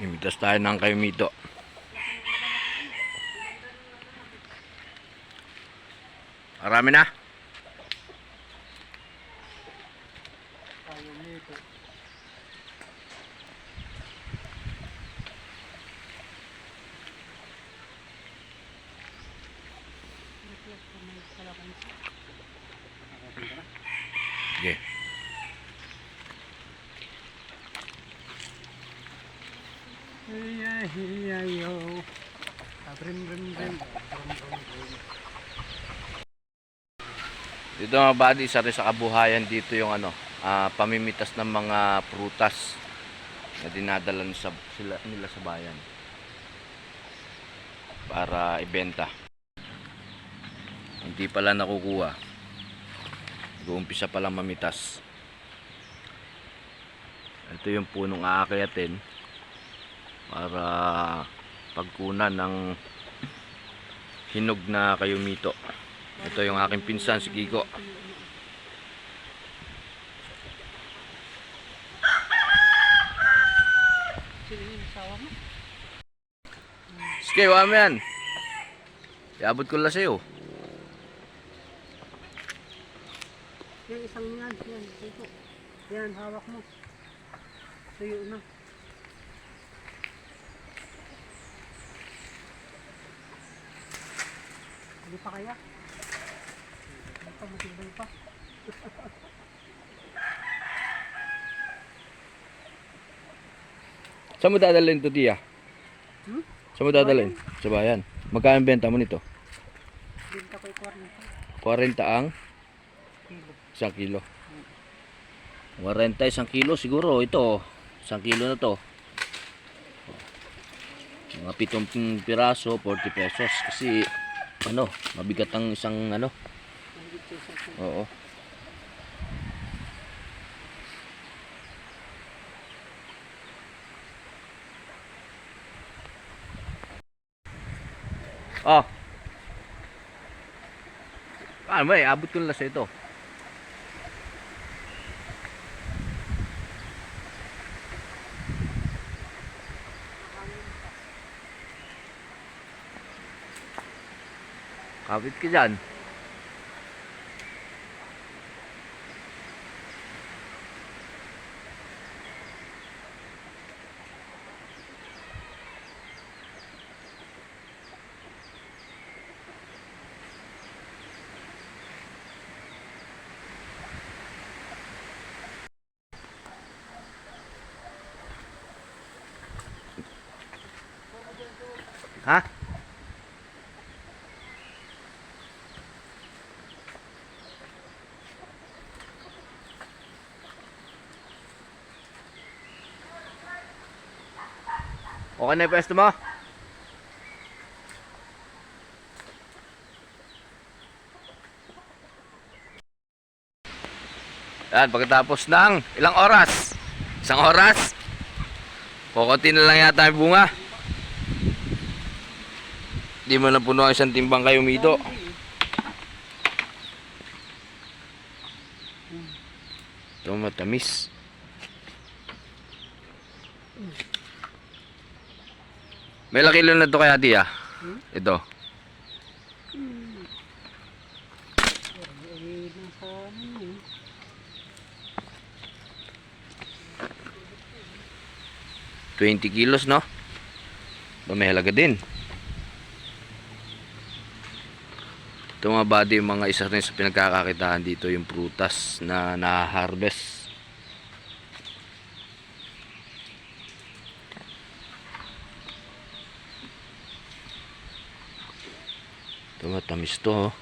Imitas tayo ng kayumito. Marami na. Tayo brim. Brim, brim, brim. Dito mga buddy, isa rin sa kabuhayan dito yung ano, ah, pamimitas ng mga prutas na dinadala sa, sila, nila sa bayan para ibenta. Hindi pala nakukuha. Nag-uumpisa palang mamitas. Ito yung punong aakyatin para pagkunan ng hinog na kayumito. Ito yung aking pinsan si Kiko. Sige, wala mo yan. Iabot ko lang sa'yo. Yung isang yan, yan, dito. Yan, hawak mo. Tuyo na. Hindi pa kaya? Hindi pa, matibay pa. Saan mo dadalhin ito, Tia? Hmm? Saan mo dadalhin? Sa bayan. Magkano benta mo nito? Binta ko yung 40 40 ang kilo. isang kilo. 40 isang kilo siguro. Ito, isang kilo na to. Mga pitong piraso, 40 pesos. Kasi, ano, mabigat ang isang, ano, oo. Oh. Ano ba eh, abot ko na sa ito. Habis cái jalan Hah? Okay na yung pwesto mo? Yan, pagkatapos ng ilang oras? Isang oras? Kukunti na lang yata yung bunga. Di mo na puno ang isang timbang kayo mito. Ito matamis. May ilang kilo na to kaya di ah? Ito. Nasa ano yun. Twenty kilos no? Ba may halaga din. Ito mga body, yung mga isa rin sa pinagkakakitaan dito yung prutas na na-harvest. Ito matamis to oh.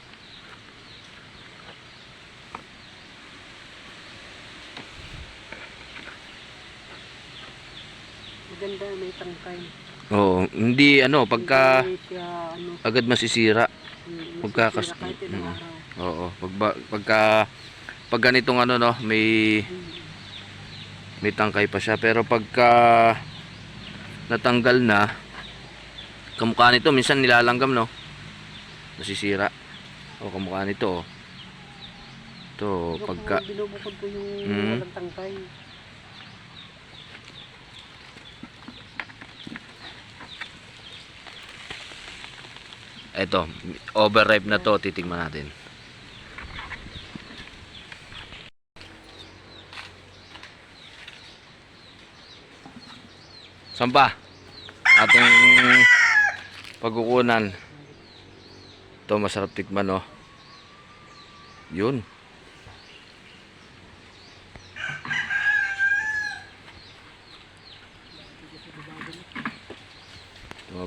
Maganda, may tangkay. Oo, hindi ano, pagka Hindi siya, ano, agad masisira. mm, Pagkakas- mm. Oo, pag, pagka pag ganitong ano no, may may tangkay pa siya pero pagka natanggal na kamukha nito minsan nilalanggam no nasisira o kamukha nito oh. ito pagka binubukod ko yung mm. walang tangkay Ito, overripe na to, titigman natin. Saan ba? Ating pagkukunan. Ito, masarap tikman, oh. Yun.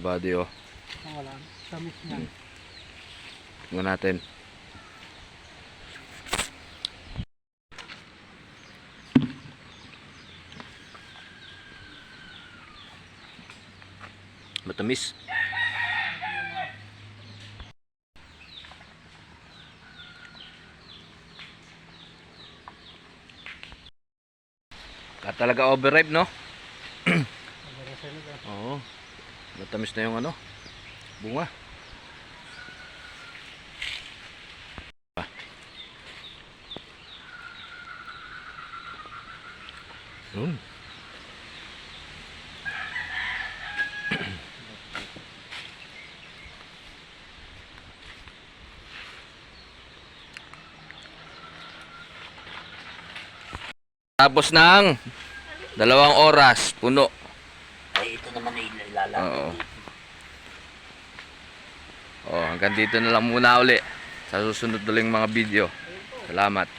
Buddy, oh. Wala. Tamis niya. Tingnan natin. Matamis. Ka talaga overripe, no? Oo. Matamis na yung ano, bunga. Ah. Yun. Tapos ng dalawang oras, puno. Ay, ito naman ay ilalagay. Oo. Oh, hanggang dito na lang muna uli sa susunod uling mga video. Salamat.